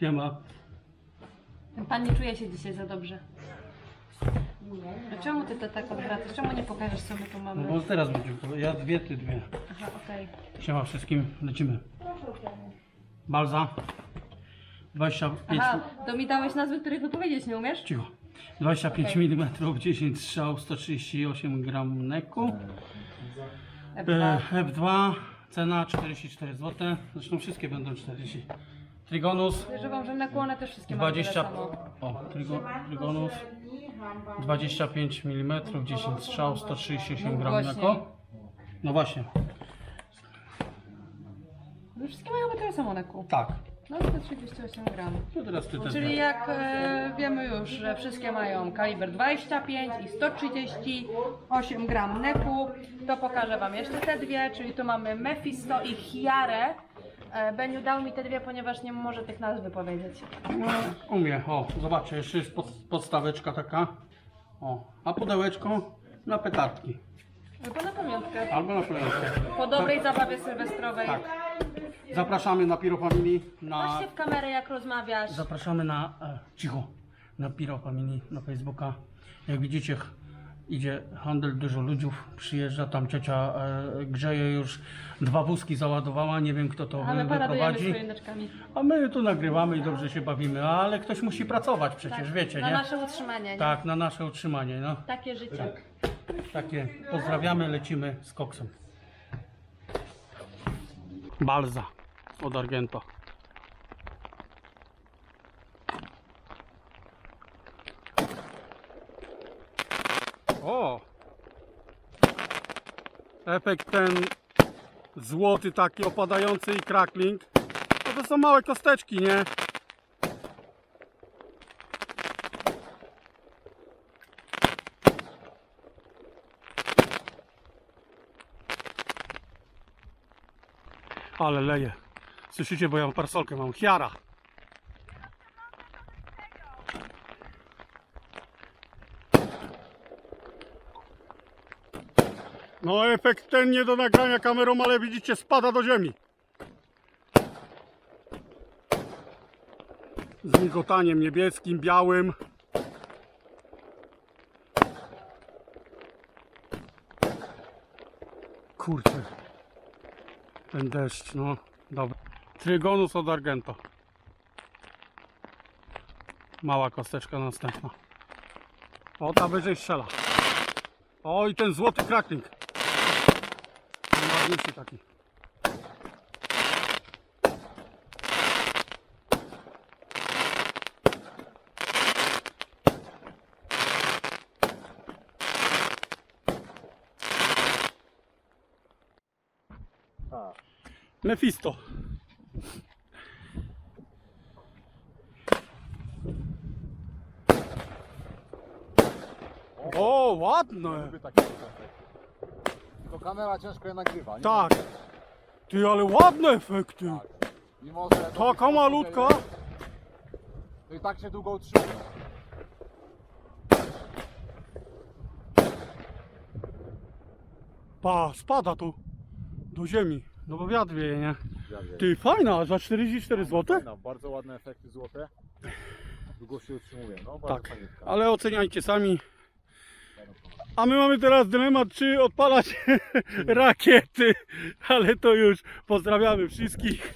Siema. Pan nie czuje się dzisiaj za dobrze. A czemu ty to tak odwracasz? Czemu nie pokażesz co my tu No mamy? bo teraz będziemy. Ja dwie, ty dwie. Aha, okej. Siema wszystkim, lecimy. Balza. 25. Aha, to mi dałeś nazwy, których wypowiedzieć nie umiesz? Cicho. 25 Okej. mm, 10 strzał, 138 gram neku. F2. E, F2, cena 44 zł. Zresztą wszystkie będą 40. Trigonus Podejrzewam, że na kłonę też wszystkie tyle 20. samo. O, trigo, Trigonus 25 mm, 10 strzał, 138 gram Głośniej. neko. No właśnie, No wszystkie mają tyle samo kół. tak. No 138 gram. To teraz ty też. Czyli jak e, wiemy już, że wszystkie mają kaliber 25 i 138 gram neku, to pokażę Wam jeszcze te dwie, czyli tu mamy Mephisto i Chiarę. E, Beniu dał mi te dwie, ponieważ nie może tych nazw wypowiedzieć. No, umie, o, zobaczcie, jeszcze jest pod, podstaweczka taka. O, a pudełeczko na petardki. Albo na pamiątkę. Albo na pamiątkę. Po dobrej zabawie sylwestrowej. Tak. Zapraszamy na Piro Family, na... Patrzcie w kamerę jak rozmawiasz. Zapraszamy na... E, cicho. Na Piro Family, na Facebooka. Jak widzicie, idzie handel, dużo ludzi przyjeżdża, tam ciocia e, grzeje już, dwa wózki załadowała, nie wiem kto to A my wy- paradujemy wyprowadzi. A my tu nagrywamy i dobrze się bawimy, ale ktoś musi pracować przecież, wiecie, Na nie? nasze utrzymanie. nie? Tak, na nasze utrzymanie, no. Takie życie. Takie pozdrawiamy, lecimy z koksem. Balza od Argento. O! Efekt ten złoty taki opadający i crackling. To, to są małe kosteczki, nie? Ale leje. Słyszycie, bo ja mam parasolkę, mam chiara. No efekt ten nie do nagrania kamerą, ale widzicie spada do ziemi. Z migotaniem niebieskim, białym. Kurczę. Ten deszcz, no dobra. Trygonus od Argento. Mała kosteczka następna. O, ta wyżej strzela. O, i ten złoty crackling. Ten ładniejszy taki. Mephisto. O, ładne. Lubię takie To kamera ciężko je nagrywa, nie? Tak. Ty, ale ładne efekty. Tak. Mimo, że to Taka malutka. To i tak się długo utrzymuje. Pa, spada tu do ziemi. No bo wiatr wieje, nie? Ty, fajna, za 44 zł? Fajna, bardzo ładne efekty złote. Długo się utrzymuje. No, bardzo Tak, ale oceniajcie sami. A my mamy teraz dylemat, czy odpalać rakiety, ale to już pozdrawiamy wszystkich.